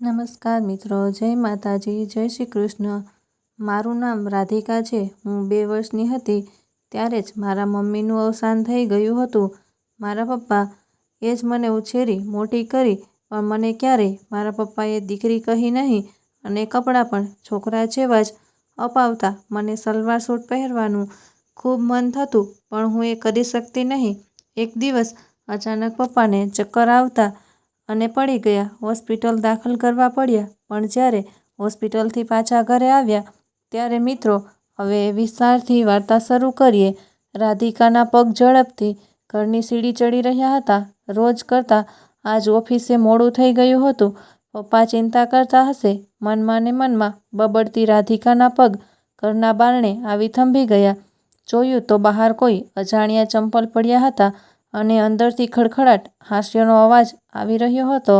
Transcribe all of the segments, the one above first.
નમસ્કાર મિત્રો, જય માતાજી, જય શ્રી કૃષ્ણ. મારું નામ રાધિકા છે. હું બે વર્ષની હતી, ત્યારે જ મારા મમ્મીનું અવસાન થઈ ગયું હતું. મારા પપ્પા એ જ મને ઉછેરી, મોટી કરી, પણ મને ક્યારેય મારા પપ્પાએ દીકરી કહી નહીં અને કપડાં પણ છોકરા જેવા જ અપાવતા મને સલવાર સૂટ પહેરવાનું ખૂબ મન થતું, પણ હું એ કરી શકતી નહીં. એક દિવસ અચાનક પપ્પાને ચક્કર આવતા અને પડી ગયા. હોસ્પિટલ દાખલ કરવા પડ્યા. પણ જ્યારે હોસ્પિટલથી પાછા ઘરે આવ્યા, ત્યારે મિત્રો, હવે વિસ્તારથી વાર્તા શરૂ કરીએ. રાધિકાના પગ ઝડપથી ઘરની સીડી ચડી રહ્યા હતા. રોજ કરતાં આજ ઓફિસે મોડું થઈ ગયું હતું. પપ્પા ચિંતા કરતા હશે. મનમાં ને મનમાં બબડતી રાધિકાના પગ ઘરના બારણે આવી થંભી ગયા. જોયું તો બહાર કોઈ અજાણ્યા ચંપલ પડ્યા હતા. અને અંદરથી ખડખડાટ હાસ્યનો અવાજ આવી રહ્યો હતો.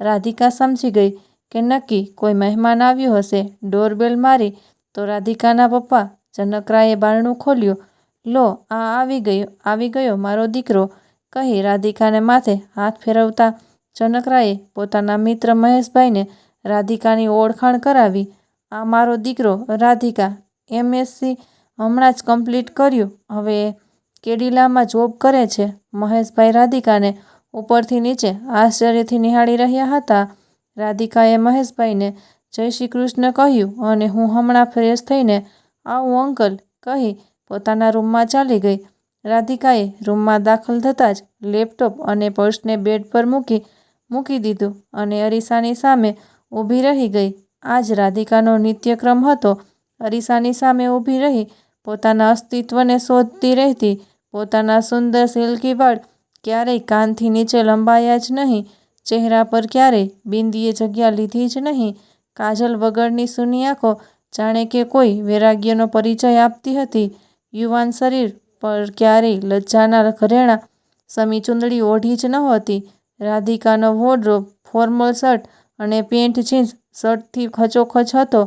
રાધિકા સમજી ગઈ કે નક્કી કોઈ મહેમાન આવ્યું હશે. ડોરબેલ મારી તો રાધિકાના પપ્પા જનકરાએ બારણું ખોલ્યું. લો, આ આવી ગયો આવી ગયો મારો દીકરો, કહી રાધિકાને માથે હાથ ફેરવતા જનકરાએ પોતાના મિત્ર મહેશભાઈને રાધિકાની ઓળખાણ કરાવી. આ મારો દીકરો રાધિકા, એમએસસી હમણાં જ કમ્પ્લીટ કર્યું. હવે કેડિલામાં જોબ કરે છે. મહેશભાઈ રાધિકાને ઉપરથી નીચે આશ્ચર્યથી નિહાળી રહ્યા હતા. રાધિકાએ મહેશભાઈને જય શ્રી કૃષ્ણ કહ્યું અને હું હમણાં ફ્રેશ થઈને આવું અંકલ કહી પોતાના રૂમમાં ચાલી ગઈ. રાધિકાએ રૂમમાં દાખલ થતાં જ લેપટોપ અને પર્સને બેડ પર મૂકી મૂકી દીધું અને અરીસાની સામે ઊભી રહી ગઈ. આજ રાધિકાનો નિત્યક્રમ હતો. અરીસાની સામે ઊભી રહી પોતાના અસ્તિત્વને શોધતી રહેતી પોતાના સુંદર સિલ્કી વાળ ક્યારેય કાનથી નીચે લંબાયા જ નહીં, ચહેરા પર ક્યારેય બિંદીએ જગ્યા લીધી જ નહીં. કાજલ વગરની સૂની આંખો જાણે કે કોઈ વૈરાગ્યનો પરિચય આપતી હતી. યુવાન શરીર પર ક્યારેય લજ્જાના ઘરેણાં સમી ચૂંદડી ઓઢી જ નહોતી રાધિકાનો વોર્ડરોબ, ફોર્મલ શર્ટ અને પેન્ટ જીન્સ શર્ટથી ખચોખચ હતો.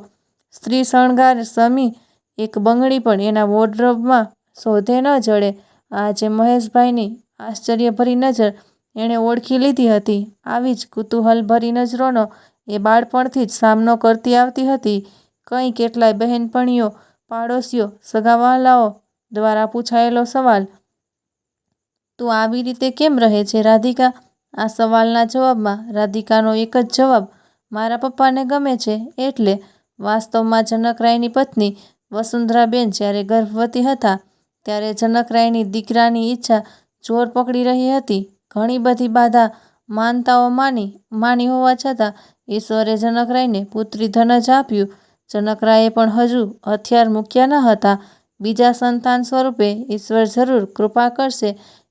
સ્ત્રી શણગાર સમી એક બંગડી પણ એના વોર્ડરોબમાં શોધે ન જડે. આજે મહેશભાઈની આશ્ચર્યભરી નજર એણે ઓળખી લીધી હતી. આવી જ કુતૂહલભરી નજરોનો એ બાળપણથી જ સામનો કરતી આવતી હતી. કંઈ કેટલાય બહેનપણીઓ, પાડોશીઓ, સગાવાલાઓ દ્વારા પૂછાયેલો સવાલ, તું આવી રીતે કેમ રહે છે, રાધિકા? આ સવાલના જવાબમાં રાધિકાનો એક જ જવાબ, મારા પપ્પાને ગમે છે, એટલે. વાસ્તવમાં જનકરાયની પત્ની વસુંધરાબેન જ્યારે ગર્ભવતી હતા ત્યારે જનકરાયની દીકરાની ઈચ્છા જોર પકડી રહી હતી. ઘણી બધી બાધા માનતાઓ માની માની હોવા છતાં ઈશ્વરે જનકરાયને પુત્રીધન જ આપ્યું. જનકરાયે પણ હજુ હથિયાર મૂક્યા ન હતા. બીજા સંતાન સ્વરૂપે ઈશ્વર જરૂર કૃપા કરશે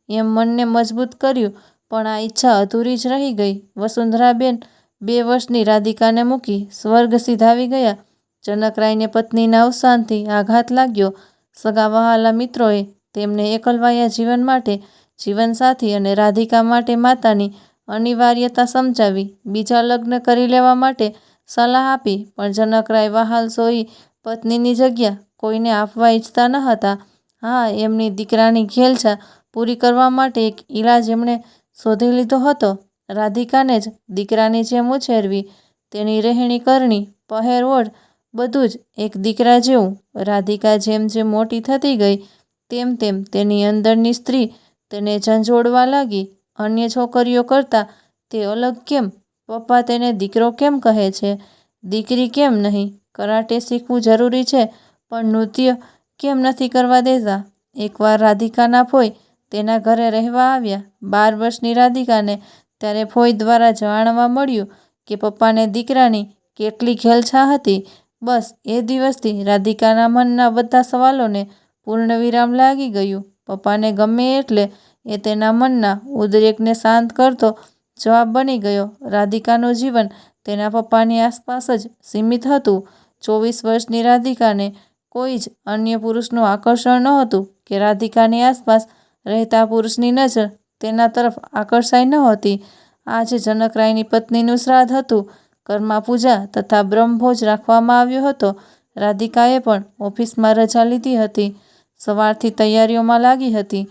એમ મનને મજબૂત કર્યું, પણ આ ઈચ્છા અધૂરી જ રહી ગઈ. વસુંધરાબેન બે વર્ષની રાધિકાને મૂકી સ્વર્ગ સીધાવી ગયા. જનકરાયને પત્નીના અવસાનથી આઘાત લાગ્યો. સગા વહાલા મિત્રોએ તેમને એકલવાયા જીવન માટે જીવનસાથી અને રાધિકા માટે માતાની અનિવાર્યતા સમજાવી, બીજા લગ્ન કરી લેવા માટે સલાહ આપી, પણ જનકરાય વહાલ સોઈ પત્નીની જગ્યા કોઈને આપવા ઈચ્છતા ન હતા. હા, એમની દીકરાની ઘેલછા પૂરી કરવા માટે એક ઈલાજ એમણે શોધી લીધો હતો. રાધિકાને જ દીકરાની જેમ ઉછેરવી, તેની રહેણી કરણી, પહેર ઓઢ બધું જ એક દીકરા જેવું, રાધિકા જેમ જેમ મોટી થતી ગઈ, તેમ તેમ તેની અંદરની સ્ત્રી તેને ઝંઝોડવા લાગી. અન્ય છોકરીઓ કરતાં તે અલગ કેમ? પપ્પા તેને દીકરો કેમ કહે છે? દીકરી કેમ નહીં? કરાટે શીખવું જરૂરી છે, પણ નૃત્ય કેમ નથી કરવા દેતા? એકવાર રાધિકાના ફોઈ તેના ઘરે રહેવા આવ્યા. બાર વર્ષની રાધિકાને ત્યારે ફોઈ દ્વારા જાણવા મળ્યું કે પપ્પાને દીકરાની કેટલી ખેલછા હતી. બસ, એ દિવસથી રાધિકાના મનના બધા સવાલોને પૂર્ણવિરામ લાગી ગયું. પપ્પાને ગમે એટલે એ તેના મનના ઉદ્રેકને શાંત કરતો જવાબ બની ગયો. રાધિકાનું જીવન તેના પપ્પાની આસપાસ જ સીમિત હતું. ચોવીસ વર્ષની રાધિકાને કોઈ જ અન્ય પુરુષનું આકર્ષણ નહોતું કે રાધિકાની આસપાસ રહેતા પુરુષની નજર તેના તરફ આકર્ષાઈ નહોતી. આજે જનકરાયની પત્નીનું શ્રાદ્ધ હતું. ઘરમાં પૂજા તથા બ્રહ્મભોજ રાખવામાં આવ્યો હતો રાધિકાએ પણ ઓફિસમાં રજા લીધી હતી સવારથી તૈયારીઓમાં લાગી હતી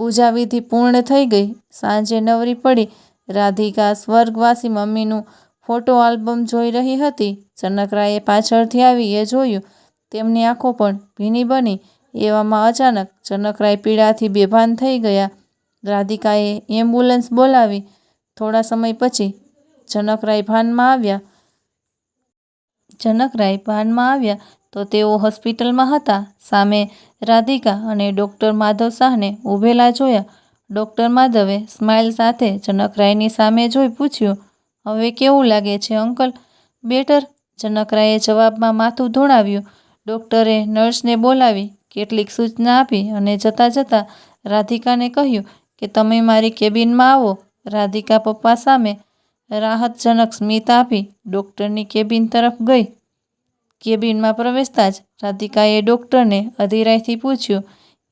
પૂજા વિધિ પૂર્ણ થઈ ગઈ સાંજે નવરી પડી રાધિકા સ્વર્ગવાસી મમ્મીનું ફોટો આલ્બમ જોઈ રહી હતી. જનકરાયે પાછળથી આવી એ જોયું. તેમની આંખો પણ ભીની બની. એવામાં અચાનક જનકરાય પીડાથી બેભાન થઈ ગયા. રાધિકાએ એમ્બ્યુલન્સ બોલાવી. થોડા સમય પછી જનકરાય ભાનમાં આવ્યા. જનકરાય ભાનમાં આવ્યા તો તેઓ હોસ્પિટલમાં હતા. સામે રાધિકા અને ડૉક્ટર માધવ શાહને ઊભેલા જોયા. ડૉક્ટર માધવે સ્માઇલ સાથે જનકરાયની સામે જોઈ પૂછ્યું, હવે કેવું લાગે છે અંકલ? બેટર. જનકરાયે જવાબમાં માથું ધોણાવ્યું. ડોક્ટરે નર્સને બોલાવી કેટલીક સૂચના આપી અને જતાં જતાં રાધિકાને કહ્યું કે તમે મારી કેબિનમાં આવો. રાધિકા પપ્પા સામે રાહતજનક સ્મિત આપી ડોક્ટરની કેબિન તરફ ગઈ. કેબિનમાં પ્રવેશતા જ રાધિકાએ ડૉક્ટરને અધીરાઈથી પૂછ્યું,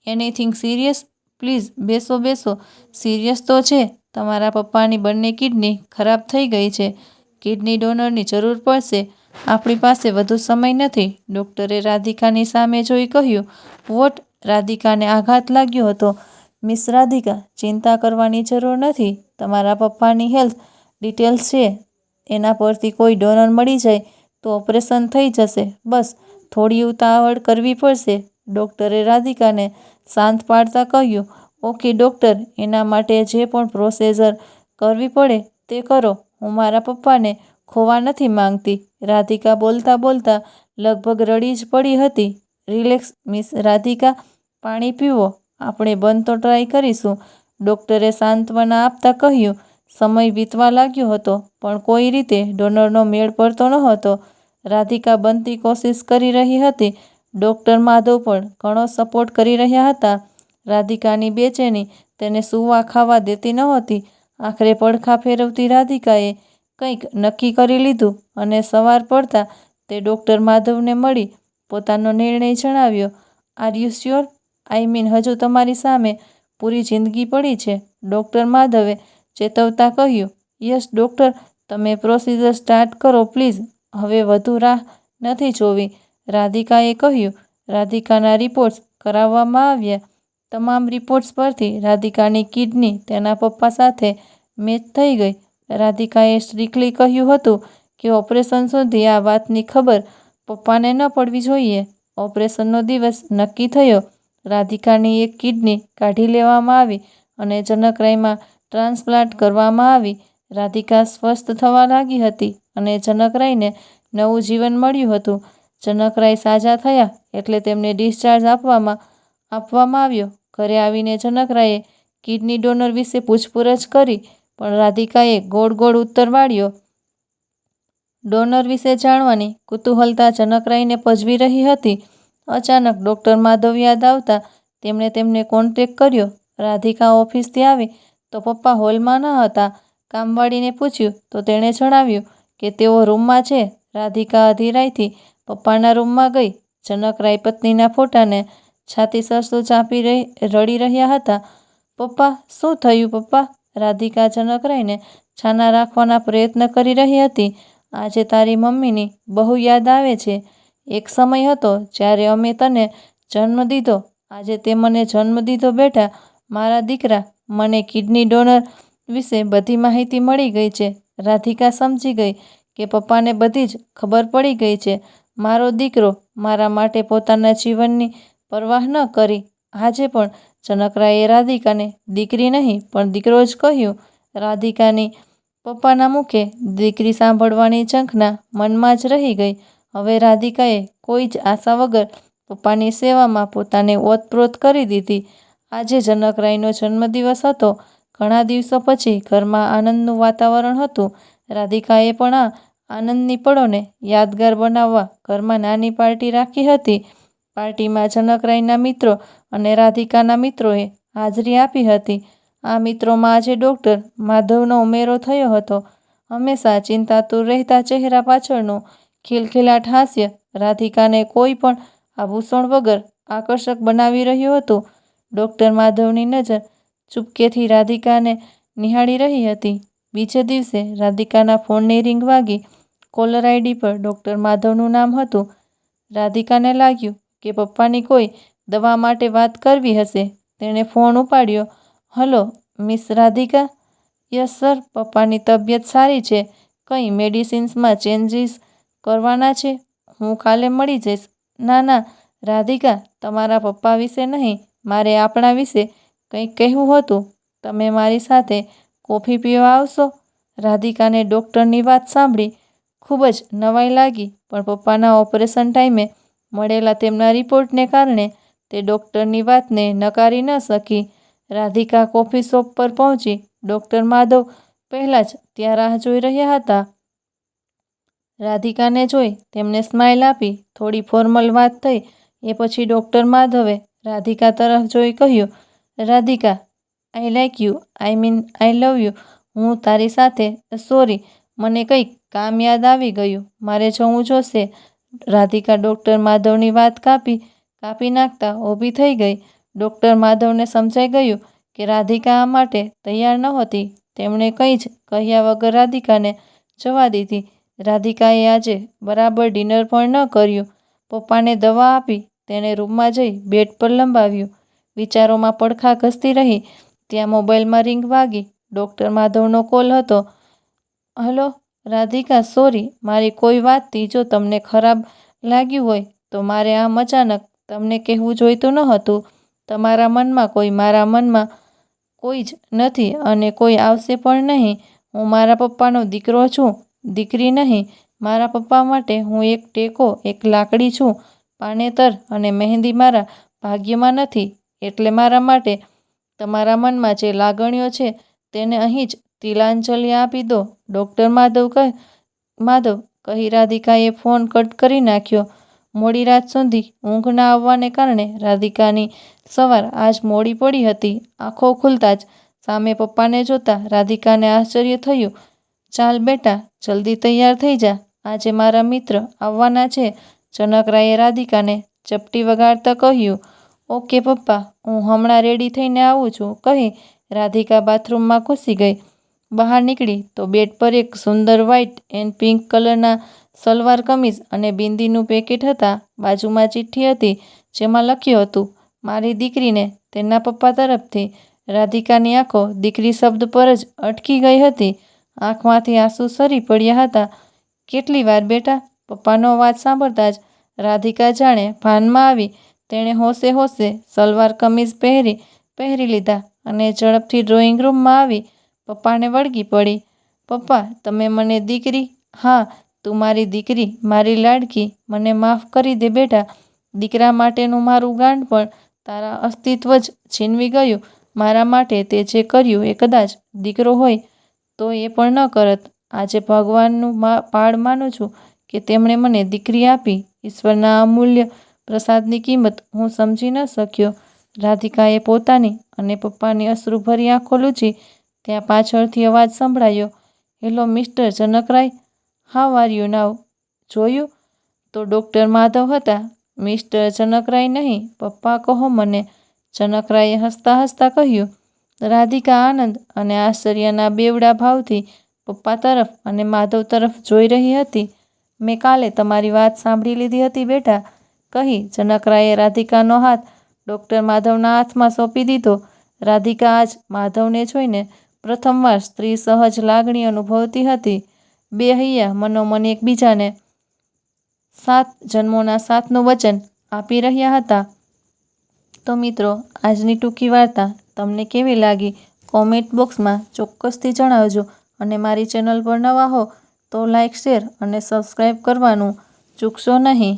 એનીથિંગ સિરિયસ? પ્લીઝ બેસો બેસો. સિરિયસ તો છે. તમારા પપ્પાની બંને કિડની ખરાબ થઈ ગઈ છે. કિડની ડોનરની જરૂર પડશે. આપણી પાસે વધુ સમય નથી. ડૉક્ટરે રાધિકાની સામે જોઈ કહ્યું. વોટ? રાધિકાને આઘાત લાગ્યો હતો. મિસ રાધિકા, ચિંતા કરવાની જરૂર નથી. તમારા પપ્પાની હેલ્થ ડિટેલ્સ છે. એના પરથી કોઈ ડોનર મળી જાય તો ઓપરેશન થઈ જશે. બસ થોડી ઉતાવળ કરવી પડશે. ડૉક્ટરે રાધિકાને શાંત પાડતા કહ્યું, ઓકે ડૉક્ટર એના માટે જે પણ પ્રોસિજર કરવી પડે તે કરો. હું મારા પપ્પાને ખોવા નથી માંગતી. રાધિકા બોલતા બોલતા લગભગ રડી જ પડી હતી. રિલેક્સ મિસ રાધિકા, પાણી પીવો. આપણે બનતો ટ્રાય કરીશું. ડૉક્ટરે સાંત્વના આપતા કહ્યું. સમય વીતવા લાગ્યો હતો, પણ કોઈ રીતે ડોનરનો મેળ પડતો ન હતો રાધિકા બનતી કોશિશ કરી રહી હતી. ડોક્ટર માધવ પણ ઘણો સપોર્ટ કરી રહ્યા હતા. રાધિકાની બેચેની તેને સૂવા ખાવા દેતી નહોતી. આખરે પડખા ફેરવતી રાધિકાએ કંઈક નક્કી કરી લીધું અને સવાર પડતા તે ડોક્ટર માધવને મળી પોતાનો નિર્ણય જણાવ્યો. Are you sure? I mean હજુ તમારી સામે પૂરી જિંદગી પડી છે. ડૉક્ટર માધવે ચેતવતાં કહ્યું. યસ ડૉક્ટર, તમે પ્રોસિજર સ્ટાર્ટ કરો પ્લીઝ. હવે વધુ રાહ નથી જોવી. રાધિકાએ કહ્યું. રાધિકાના રિપોર્ટ્સ કરાવવામાં આવ્યા. તમામ રિપોર્ટ્સ પરથી રાધિકાની કિડની તેના પપ્પા સાથે મેચ થઈ ગઈ. રાધિકાએ સ્ટ્રીકલી કહ્યું હતું કે ઓપરેશન સુધી આ વાતની ખબર પપ્પાને ન પડવી જોઈએ. ઓપરેશનનો દિવસ નક્કી થયો. રાધિકાની એક કિડની કાઢી લેવામાં આવી અને જનકરાયમાં ટ્રાન્સપ્લાન્ટ કરવામાં આવી. રાધિકા સ્વસ્થ થવા લાગી હતી અને જનકરાયને નવું જીવન મળ્યું હતું. જનકરાય સાજા થયા એટલે તેમને ડિસ્ચાર્જ આપવામાં આપવામાં આવ્યો. ઘરે આવીને જનકરાયે કિડની ડોનર વિશે પૂછપરછ કરી, પણ રાધિકાએ ગોળ ગોળ ઉત્તર વાળ્યો. ડોનર વિશે જાણવાની કુતૂહલતા જનકરાયને પજવી રહી હતી. અચાનક ડૉક્ટર માધવ યાદ આવતા તેમણે તેમને કોન્ટેક કર્યો. રાધિકા ઓફિસથી આવી તો પપ્પા હોલમાં ન હતા. કામવાળીને પૂછ્યું તો તેણે જણાવ્યું કે તેઓ રૂમમાં છે. રાધિકા અધીરાઈથી પપ્પાના રૂમમાં ગઈ. જનકરાય પત્નીના ફોટાને છાતી સરસું ચાંપી રહી રડી રહ્યા હતા. પપ્પા, શું થયું પપ્પા? રાધિકા જનકરાયને છાના રાખવાના પ્રયત્ન કરી રહી હતી. આજે તારી મમ્મીની બહુ યાદ આવે છે. એક સમય હતો જ્યારે અમે તને જન્મ દીધો. આજે તે મને જન્મ દીધો બેટા, મારા દીકરા. મને કિડની ડોનર વિશે બધી માહિતી મળી ગઈ છે. રાધિકા સમજી ગઈ કે પપ્પાને બધી જ ખબર પડી ગઈ છે. મારો દીકરો મારા માટે પોતાના જીવનની પરવાહ ન કરી. આજે પણ જનકરાએ રાધિકાને દીકરી નહીં, પણ દીકરો જ કહ્યું. રાધિકાની પપ્પાના મુખે દીકરી સાંભળવાની ઝંખના મનમાં જ રહી ગઈ. હવે રાધિકાએ કોઈ જ આશા વગર પપ્પાની સેવામાં પોતાને ઓતપ્રોત કરી દીધી. આજે જનકરાયનો જન્મદિવસ હતો. ઘણા દિવસો પછી ઘરમાં આનંદનું વાતાવરણ હતું. રાધિકાએ પણ આ આનંદની પળોને યાદગાર બનાવવા ઘરમાં નાની પાર્ટી રાખી હતી. પાર્ટીમાં જનકરાયના મિત્રો અને રાધિકાના મિત્રોએ હાજરી આપી હતી. આ મિત્રોમાં આજે ડૉક્ટર માધવનો ઉમેરો થયો હતો. હંમેશા ચિંતાતુર રહેતા ચહેરા પાછળનું ખિલખિલાટ હાસ્ય રાધિકાને કોઈ પણ આભૂષણ વગર આકર્ષક બનાવી રહ્યું હતું. ડોક્ટર માધવની નજર ચૂપકેથી રાધિકાને નિહાળી રહી હતી. બીજે દિવસે રાધિકાના ફોનની રિંગ વાગી. કોલર આઈડી પર ડૉક્ટર માધવનું નામ હતું. રાધિકાને લાગ્યું કે પપ્પાની કોઈ દવા માટે વાત કરવી હશે. તેણે ફોન ઉપાડ્યો. Hello, miss Radhika? Yes sir, પપ્પાની તબિયત સારી છે. કંઈ મેડિસિન્સમાં ચેન્જીસ કરવાના છે હું કાલે મળી જઈશ ના ના રાધિકા તમારા પપ્પા વિશે નહીં મારે આપણા વિશે કંઈક કહેવું હતું. તમે મારી સાથે કોફી પીવા આવશો? રાધિકાને ડૉક્ટરની વાત સાંભળી ખૂબ જ નવાઈ લાગી, પણ પપ્પાના ઓપરેશન ટાઈમે મળેલા તેમના રિપોર્ટને કારણે તે ડૉક્ટરની વાતને નકારી ન શકી. રાધિકા કોફી શોપ પર પહોંચી ડૉક્ટર માધવ પહેલાં જ ત્યાં રાહ જોઈ રહ્યા હતા. રાધિકાને જોઈ તેમને સ્માઇલ આપી, થોડી ફોર્મલ વાત થઈ, એ પછી ડૉક્ટર માધવે રાધિકા તરફ જોઈ કહ્યું, Radhika I like you I mean I love you હું તારી સાથે સોરી મને કંઈક કામ યાદ આવી ગયું. મારે જવું જોશે. રાધિકા ડૉક્ટર માધવની વાત કાપી કાપી નાખતા ઊભી થઈ ગઈ. ડૉક્ટર માધવને સમજાઈ ગયું કે રાધિકા આ માટે તૈયાર નહોતી. તેમણે કંઈ જ કહ્યા વગર રાધિકાને જવા દીધી. રાધિકાએ આજે બરાબર ડિનર પણ ન કર્યું. પપ્પાને દવા આપી તેણે રૂમમાં જઈ બેડ પર લંબાવ્યું. વિચારોમાં પડખા ઘસતી રહી. ત્યાં મોબાઈલમાં રિંગ વાગી. ડૉક્ટર માધવનો કોલ હતો. Hello, Radhika, sorry. મારી કોઈ વાતથી જો તમને ખરાબ લાગ્યું હોય તો મારે આમ અચાનક તમને કહેવું જોઈતું ન હતું તમારા મનમાં કોઈ મારા મનમાં કોઈ જ નથી અને કોઈ આવશે પણ નહીં. હું મારા પપ્પાનો દીકરો છું, દીકરી નહીં. મારા પપ્પા માટે હું એક ટેકો, એક લાકડી છું. પાનેતર અને મહેંદી મારા ભાગ્યમાં નથી એટલે મારા માટે તમારા મનમાં જે લાગણીઓ છે તેને અહીં જ તિલાંજલિ આપી દો. ડૉક્ટર માધવ કહે, માધવ, કહી રાધિકાએ ફોન કટ કરી નાખ્યો. મોડી રાત સુધી ઊંઘ ના આવવાને કારણે રાધિકાની સવાર આજ મોડી પડી હતી. આંખો ખુલતા જ સામે પપ્પાને જોતા રાધિકાને આશ્ચર્ય થયું. ચાલ બેટા, જલ્દી તૈયાર થઈ જા. આજે મારા મિત્ર આવવાના છે. જનકરાયે રાધિકાને ચપટી વગાડતા કહ્યું, ઓકે પપ્પા, હું હમણાં રેડી થઈને આવું છું. કહી રાધિકા બાથરૂમમાં ઘૂસી ગઈ. બહાર નીકળી તો બેડ પર એક સુંદર વ્હાઇટ એન્ડ પિંક કલરના સલવાર કમીઝ અને બિંદીનું પેકેટ હતા. બાજુમાં ચિઠ્ઠી હતી જેમાં લખ્યું હતું, મારી દીકરીને તેના પપ્પા તરફથી રાધિકાની આંખો દીકરી શબ્દ પર જ અટકી ગઈ હતી. આંખમાંથી આંસુ સરી પડ્યા હતા. કેટલી વાર બેટા, પપ્પાનો અવાજ સાંભળતા જ રાધિકા જાણે ભાનમાં આવી તેણે હોશે હોશે સલવાર કમીઝ પહેરી પહેરી લીધા અને ઝડપથી ડ્રોઈંગ રૂમમાં આવી. પપ્પાને વળગી પડી. પપ્પા, તમે મને દીકરી? હા, તું મારી દીકરી, મારી લાડકી. મને માફ કરી દે બેટા. દીકરા માટેનું મારું ગાંડ પણ તારા અસ્તિત્વ જ છીનવી ગયું. મારા માટે તે જે કર્યું એ કદાચ દીકરો હોય તો એ પણ ન કરત. આજે ભગવાનનું પાડ માનું છું. કે તેમણે મને દીકરી આપી, ઈશ્વરના અમૂલ્ય પ્રસાદની કિંમત હું સમજી ન શક્યો. રાધિકાએ પોતાની અને પપ્પાની અશ્રુભરી આંખો લૂછી, ત્યાં પાછળથી અવાજ સંભળાયો, hello mister Janakrai how are you now જોયું? તો ડૉક્ટર માધવ હતા. મિસ્ટર જનકરાય નહીં, પપ્પા કહો મને. જનકરાયે હસતા હસતા કહ્યું, રાધિકા આનંદ અને આશ્ચર્યના બેવડા ભાવથી પપ્પા તરફ અને માધવ તરફ જોઈ રહી હતી. મેં કાલે તમારી વાત સાંભળી લીધી હતી બેટા. કહી જનકરાએ રાધિકાનો હાથ ડૉક્ટર માધવના હાથમાં સોંપી દીધો. રાધિકા આજ માધવને જોઈને પ્રથમવાર સ્ત્રી સહજ લાગણી અનુભવતી હતી. બે હૈયા મનોમન એકબીજાને સાત જન્મોના સાતનું વચન આપી રહ્યા હતા. તો મિત્રો, આજની ટૂંકી વાર્તા તમને કેવી લાગી? કોમેન્ટ બોક્સમાં ચોક્કસથી જણાવજો અને મારી ચેનલ પર નવા હો તો લાઇક શેર અને સબસ્ક્રાઈબ કરવાનું ચૂકશો નહીં.